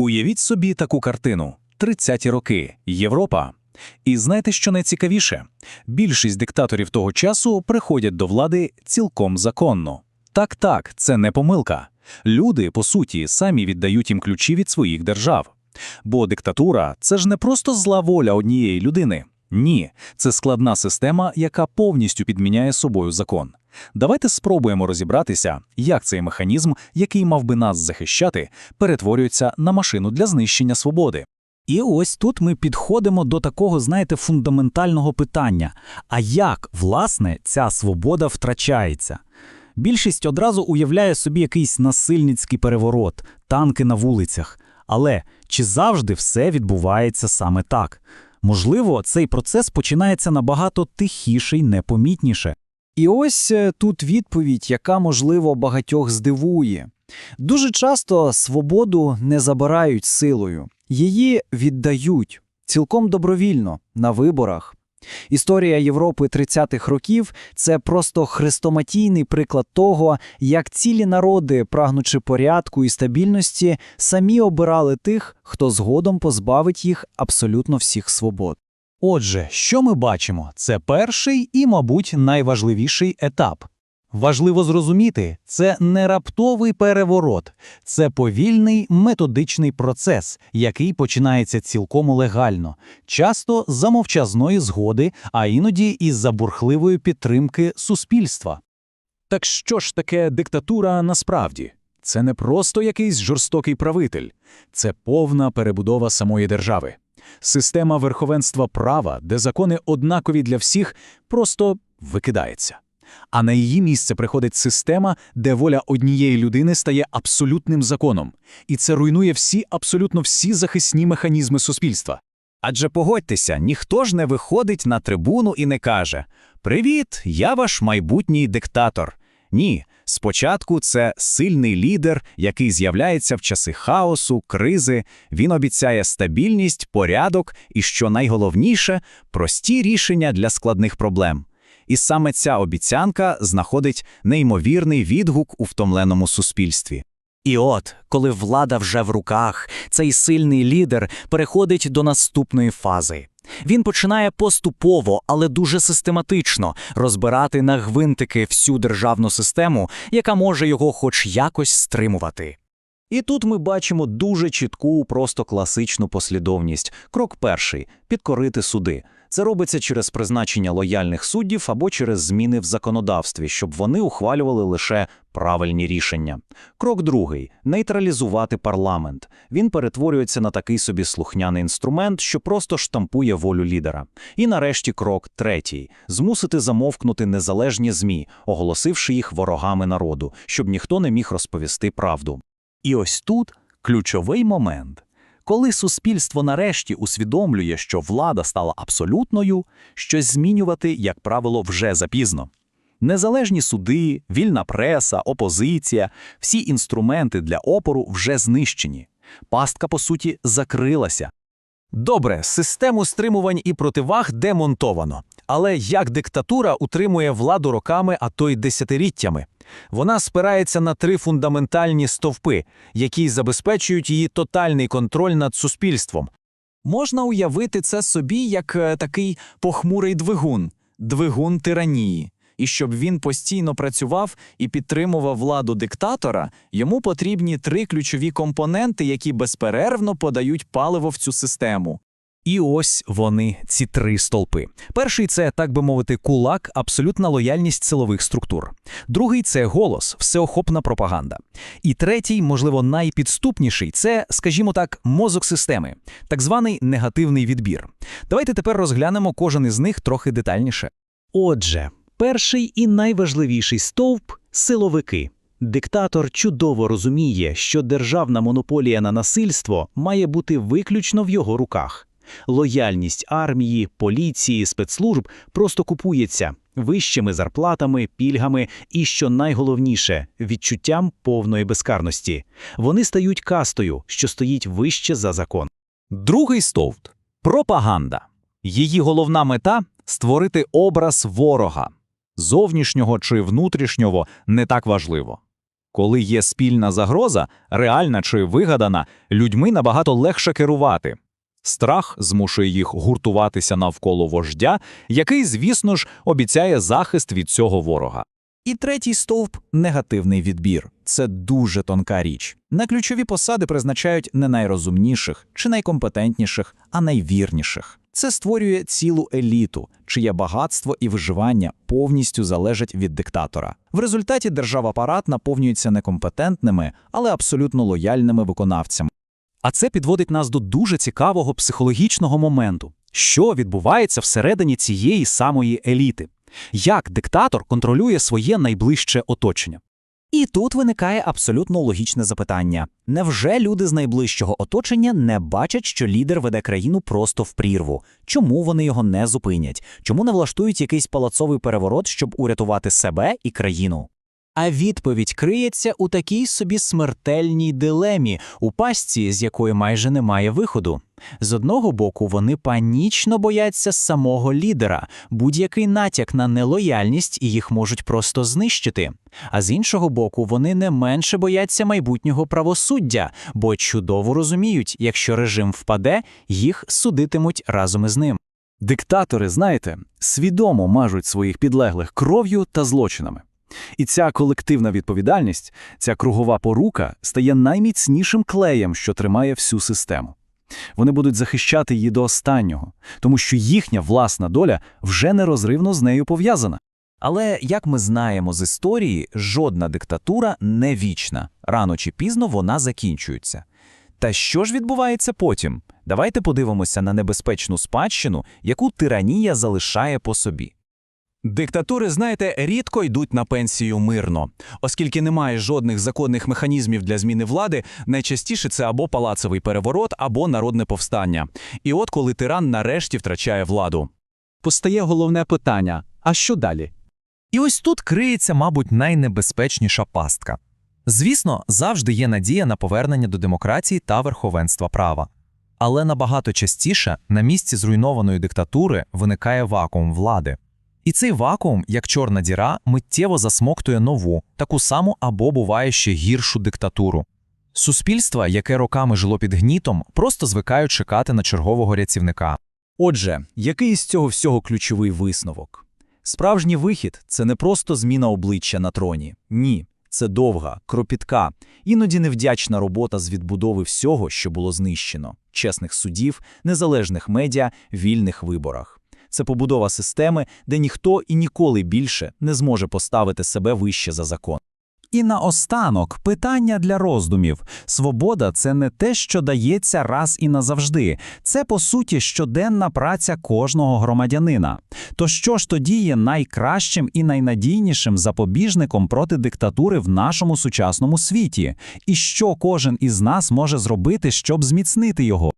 Уявіть собі таку картину: 30-ті роки, Європа. І знаєте, що найцікавіше? Більшість диктаторів того часу приходять до влади цілком законно. Так, так, це не помилка. Люди, по суті, самі віддають їм ключі від своїх держав. Бо диктатура це ж не просто зла воля однієї людини. Ні, це складна система, яка повністю підміняє собою закон. Давайте спробуємо розібратися, як цей механізм, який мав би нас захищати, перетворюється на машину для знищення свободи. І ось тут ми підходимо до такого, знаєте, фундаментального питання: а як, власне, ця свобода втрачається? Більшість одразу уявляє собі якийсь насильницький переворот, танки на вулицях. Але чи завжди все відбувається саме так? Можливо, цей процес починається набагато тихіше й непомітніше. І ось е, тут відповідь, яка, можливо, багатьох здивує. Дуже часто свободу не забирають силою, її віддають цілком добровільно на виборах. Історія Європи 30-х років це просто хрестоматійний приклад того, як цілі народи, прагнучи порядку і стабільності, самі обирали тих, хто згодом позбавить їх абсолютно всіх свобод. Отже, що ми бачимо? Це перший і, мабуть, найважливіший етап. Важливо зрозуміти, це не раптовий переворот, це повільний методичний процес, який починається цілком легально, часто за мовчазної згоди, а іноді із-за бурхливої підтримки суспільства. Так що ж таке диктатура насправді? Це не просто якийсь жорстокий правитель, це повна перебудова самої держави. Система верховенства права, де закони однакові для всіх, просто викидається. А на її місце приходить система, де воля однієї людини стає абсолютним законом. І це руйнує всі, абсолютно всі захисні механізми суспільства. Адже погодьтеся, ніхто ж не виходить на трибуну і не каже: Привіт, я ваш майбутній диктатор. Ні, спочатку це сильний лідер, який з'являється в часи хаосу, кризи. Він обіцяє стабільність, порядок і, що найголовніше, прості рішення для складних проблем. І саме ця обіцянка знаходить неймовірний відгук у втомленому суспільстві. І от, коли влада вже в руках, цей сильний лідер переходить до наступної фази. Він починає поступово, але дуже систематично розбирати на гвинтики всю державну систему, яка може його хоч якось стримувати. І тут ми бачимо дуже чітку, просто класичну послідовність. Крок перший підкорити суди. Це робиться через призначення лояльних суддів або через зміни в законодавстві, щоб вони ухвалювали лише правильні рішення. Крок другий нейтралізувати парламент. Він перетворюється на такий собі слухняний інструмент, що просто штампує волю лідера. І нарешті крок третій змусити замовкнути незалежні ЗМІ, оголосивши їх ворогами народу, щоб ніхто не міг розповісти правду. І ось тут ключовий момент. Коли суспільство нарешті усвідомлює, що влада стала абсолютною, щось змінювати, як правило, вже запізно. Незалежні суди, вільна преса, опозиція, всі інструменти для опору вже знищені. Пастка, по суті, закрилася. Добре, систему стримувань і противаг демонтовано. Але як диктатура утримує владу роками, а то й десятиліттями? Вона спирається на три фундаментальні стовпи, які забезпечують її тотальний контроль над суспільством. Можна уявити це собі як е, такий похмурий двигун, двигун тиранії. І щоб він постійно працював і підтримував владу диктатора, йому потрібні три ключові компоненти, які безперервно подають паливо в цю систему. І ось вони, ці три столпи. Перший це, так би мовити, кулак, абсолютна лояльність силових структур. Другий це голос, всеохопна пропаганда. І третій, можливо, найпідступніший це, скажімо так, мозок системи, так званий негативний відбір. Давайте тепер розглянемо кожен із них трохи детальніше. Отже, перший і найважливіший стовп силовики. Диктатор чудово розуміє, що державна монополія на насильство має бути виключно в його руках. Лояльність армії, поліції, спецслужб просто купується вищими зарплатами, пільгами і, що найголовніше, відчуттям повної безкарності. Вони стають кастою, що стоїть вище за закон. Другий стовп пропаганда. Її головна мета створити образ ворога. Зовнішнього чи внутрішнього не так важливо. Коли є спільна загроза, реальна чи вигадана, людьми набагато легше керувати. Страх змушує їх гуртуватися навколо вождя, який, звісно ж, обіцяє захист від цього ворога. І третій стовп негативний відбір. Це дуже тонка річ. На ключові посади призначають не найрозумніших чи найкомпетентніших, а найвірніших. Це створює цілу еліту, чиє багатство і виживання повністю залежать від диктатора. В результаті держава-апарат наповнюється некомпетентними, але абсолютно лояльними виконавцями. А це підводить нас до дуже цікавого психологічного моменту. Що відбувається всередині цієї самої еліти? Як диктатор контролює своє найближче оточення? І тут виникає абсолютно логічне запитання: невже люди з найближчого оточення не бачать, що лідер веде країну просто в прірву? Чому вони його не зупинять? Чому не влаштують якийсь палацовий переворот, щоб урятувати себе і країну? А відповідь криється у такій собі смертельній дилемі, у пастці, з якої майже немає виходу. З одного боку, вони панічно бояться самого лідера, будь-який натяк на нелояльність і їх можуть просто знищити. А з іншого боку, вони не менше бояться майбутнього правосуддя, бо чудово розуміють, якщо режим впаде, їх судитимуть разом із ним. Диктатори, знаєте, свідомо мажуть своїх підлеглих кров'ю та злочинами. І ця колективна відповідальність, ця кругова порука стає найміцнішим клеєм, що тримає всю систему. Вони будуть захищати її до останнього, тому що їхня власна доля вже нерозривно з нею пов'язана. Але, як ми знаємо з історії, жодна диктатура не вічна. Рано чи пізно вона закінчується. Та що ж відбувається потім? Давайте подивимося на небезпечну спадщину, яку тиранія залишає по собі. Диктатури, знаєте, рідко йдуть на пенсію мирно, оскільки немає жодних законних механізмів для зміни влади, найчастіше це або палацовий переворот, або народне повстання. І от коли тиран нарешті втрачає владу. Постає головне питання: а що далі? І ось тут криється, мабуть, найнебезпечніша пастка. Звісно, завжди є надія на повернення до демократії та верховенства права. Але набагато частіше на місці зруйнованої диктатури виникає вакуум влади. І цей вакуум, як чорна діра, миттєво засмоктує нову, таку саму або буває ще гіршу диктатуру. Суспільство, яке роками жило під гнітом, просто звикають чекати на чергового рятівника. Отже, який із цього всього ключовий висновок? Справжній вихід це не просто зміна обличчя на троні. Ні, це довга, кропітка, іноді невдячна робота з відбудови всього, що було знищено: чесних судів, незалежних медіа, вільних виборах. Це побудова системи, де ніхто і ніколи більше не зможе поставити себе вище за закон. І наостанок питання для роздумів. Свобода це не те, що дається раз і назавжди. Це, по суті, щоденна праця кожного громадянина. То що ж тоді є найкращим і найнадійнішим запобіжником проти диктатури в нашому сучасному світі? І що кожен із нас може зробити, щоб зміцнити його?